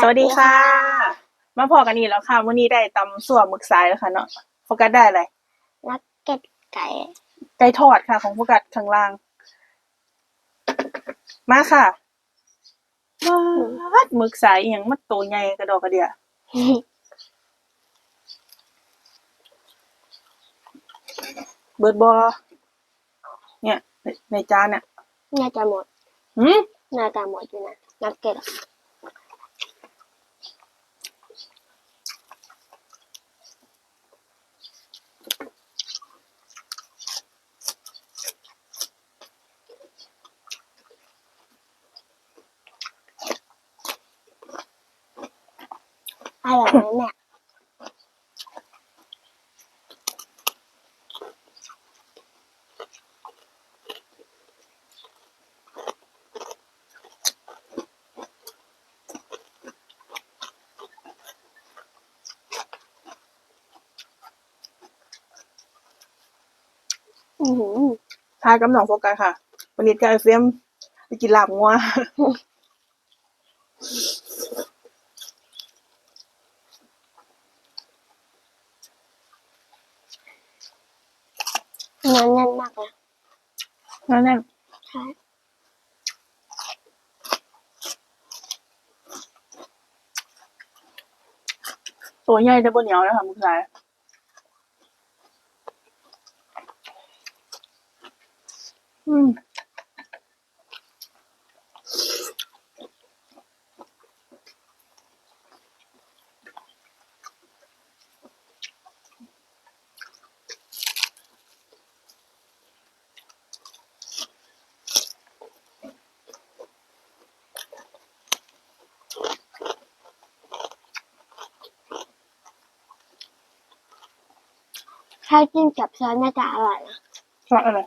สวัสดีค่ะ มาพอกันนี่แล้วค่ะ วันนี้ได้ตำส่วนหมึกสายแล้วค่ะเนาะโฟกัสได้อะไรนักเก็ตไก่ไก่ทอดค่ะ ของโฟกัสข้างล่าง มาค่ะว้าดหมึกสายอหย่างมัดตัวใหญ่กระดอกกระเดียเบิร์ดบอเนี่ยในในจานเนี่ยน่าจะหมดหืมน่าจะหมดอยู่นะนักเก็ต อะอร่อยไหมแม่อือทายกับหนองโฟกัสค่ะ วันนี้กายเฟียมไปกินลาบงัว เนื้อแน่นมากเลยนั่นแน่นใช่ตัวใหญ่แต่บนเหนียวเลยค่ะมึกสายอืม ถ้าจิ้มกับซอสน่าจะอร่อยนะซอสอะไร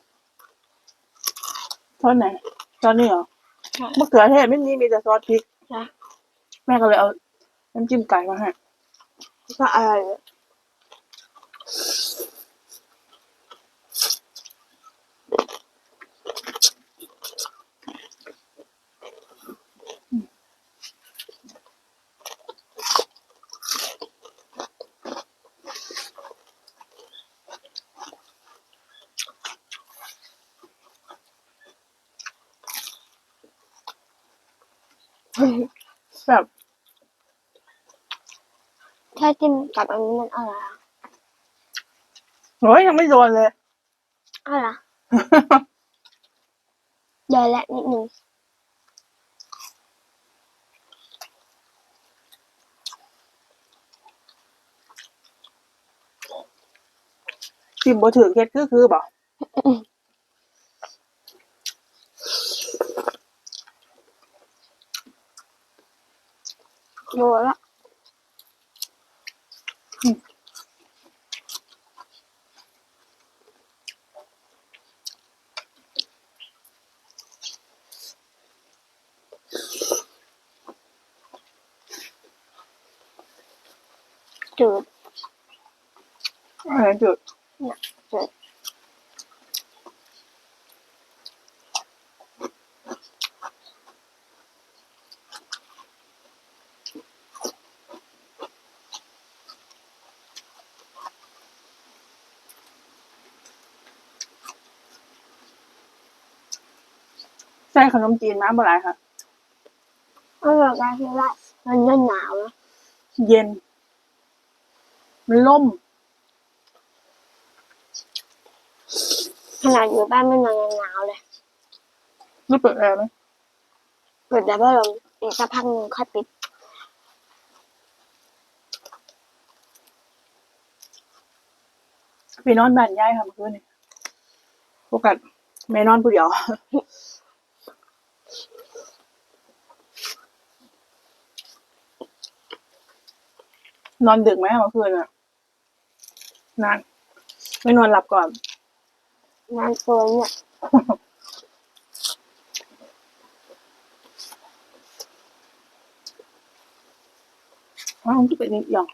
ซอสไหนซอสนี่เหรอใช่มะเขือเทศไม่มีมีแต่ซอสพริกนะแม่ก็เลยเอาน้ำจิ้มไก่มาให้ก็อร่อยเลย แบบ ถ้าจิ้มกับอันนี้มันอร่อยอะโอ้ยยังไม่โดนเลย อร่อยเดี๋ยวและนิดนึงจิ้มบ่ถือเค็ดคือคือบอกโดนละ จืดอะไรจุดเนี่ยจืดใส่ขนมจีนมาเมื่อไหร่ค่ะอร่อยได้ที่ว่ามันเย็นหนาวนะ เย็น มันล่ม ขนาดอยู่บ้านมันยังหนาวเลยนี่เปิดแอร์ไหมเปิดแต่พัดลมอีกสักพักหนึงค่อยปิด ไปนอนบ้านยายค่ะเมื่อคืนนี้โฟกัสไม่นอนผู้เดียว นอนดึกไหมเมื่อคืนอะ นานไม่นอนหลับก่อน งานเฟิร์นเนี่ยอ้าวที่เป็นนิดอย่าง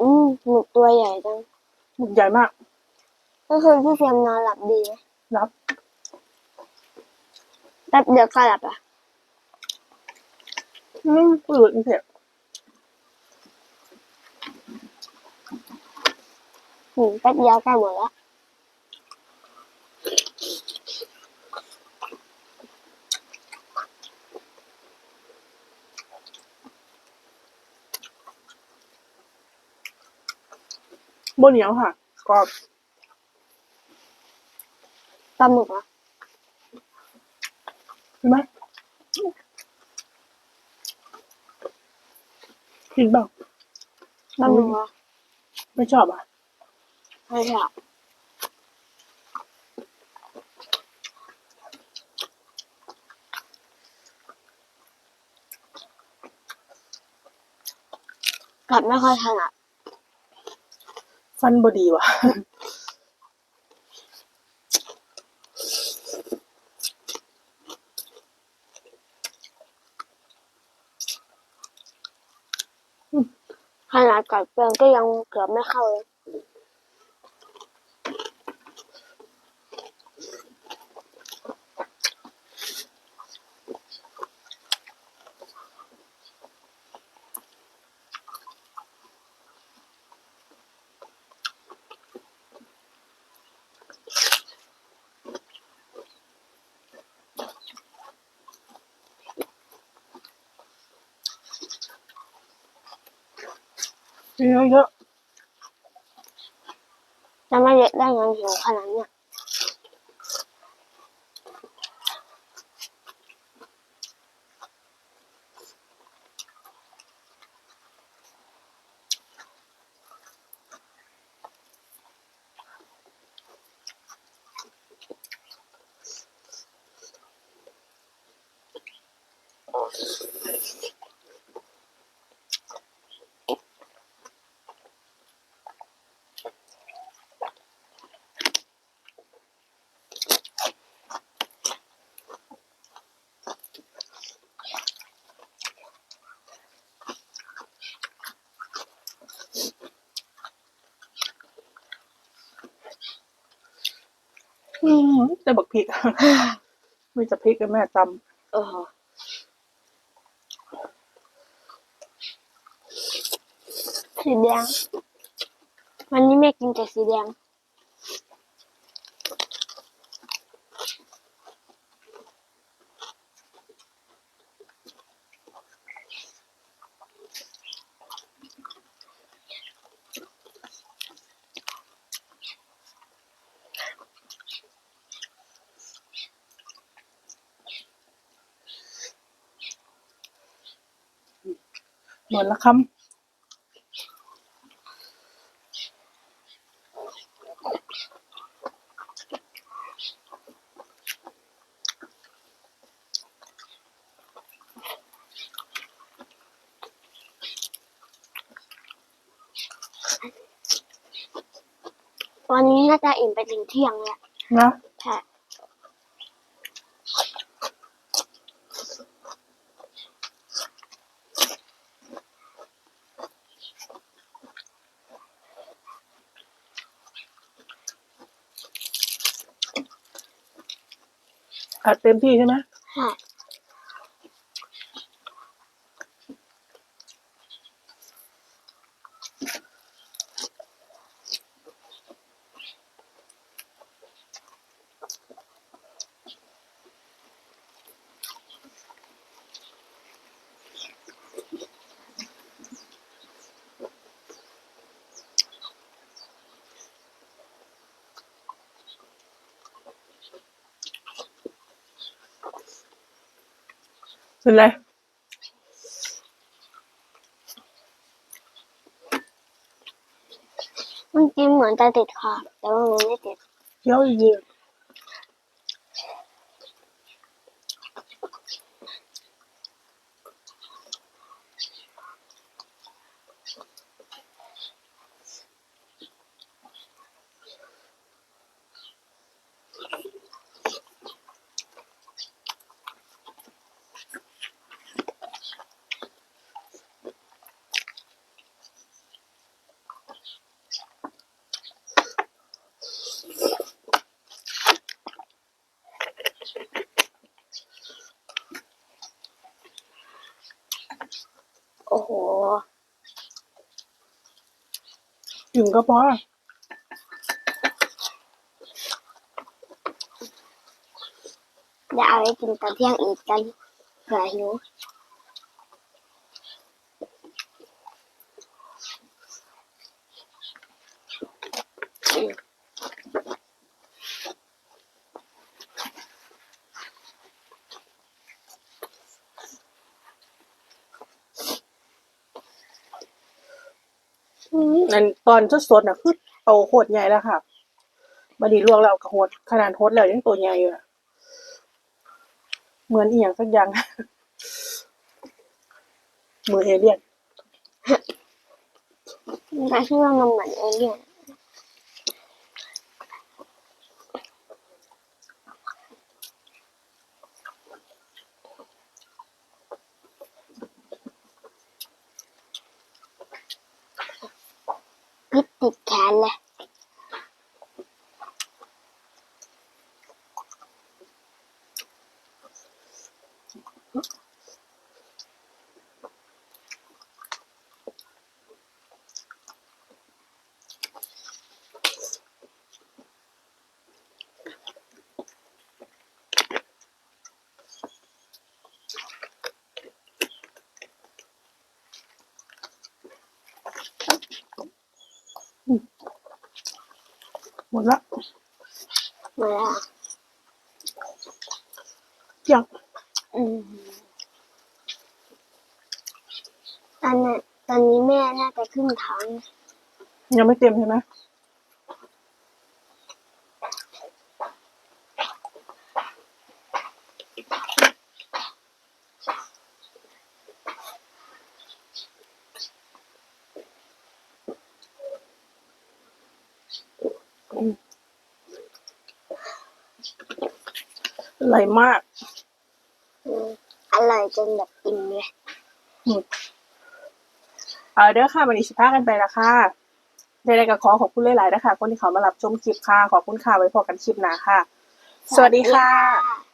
อืมหมึกตัวใหญ่จัง หมึกใหญ่มากเมื่อคืนพี่เฟียมนอนหลับดีไหมรับ แป๊บเดียวก็หลับอะอืมอืดเผ็ดอืมแป๊บเดียวใกล้หมดแล้วบนเหนียวค่ะกรอบปลาหมึกเหรอ เห็นไหมกินเปล่าปลาหมึกเหรอไม่ชอบอะไม่ชอบกัดไม่ค่อยถนัดฟันบดีว่ะ ขนาดกัดเปลืองก็ยังเกือบไม่เข้าเลย กินเยอะจะไม่เล็กได้ยังหิวขนาดเนี้ย อืมแต่บักพริกไม่จะพริกกับแม่ตเออสีแดง วันนี้แม่กินแต่สีแดง มือนละคำวันนี้น่าจะอิ่มไปถึงเที่ยงเลยอะนะ ใช่อัดเต็มที่ใช่ไหมค่ะ เป็นไรมันกินเหมือนจะติดคอแต่ว่ามันไม่ติดเคี้ยวอีกทีถึง ก็พอเดี๋ยวเอาไปกินตอนเที่ยงอีกกันเผื่อหิวอืม อันตอนสดๆน่ะคือโตโคตรใหญ่แล้วค่ะบัดนี้ลวกแล้วก็โหดขนาดโหดแล้วยังตัวใหญ่อยู่เหมือนอีหยังสักอย่างเหมือนเอเลี่ยนแต่คิดว่ามันเหมือนเอเลี่ยนพิษติดแขนเลย หมดละ เวลาเที่ยงอืมตอนนั้นตอนนี้แม่น่าจะขึ้นท้องยังไม่เต็มใช่ไหม ไหลมาก อืมอร่อยจนแบบอิ่มเลยเอาเด้อค่ะวันนี้ชิพากันไปละค่ะได้ๆก็ขอขอบคุณหลายๆนะคะคนที่เขามารับชมคลิปค่ะ ขอบคุณค่ะไว้พอกันคลิปหน้าค่ะ สวัสดีค่ะ สวัสดีค่ะ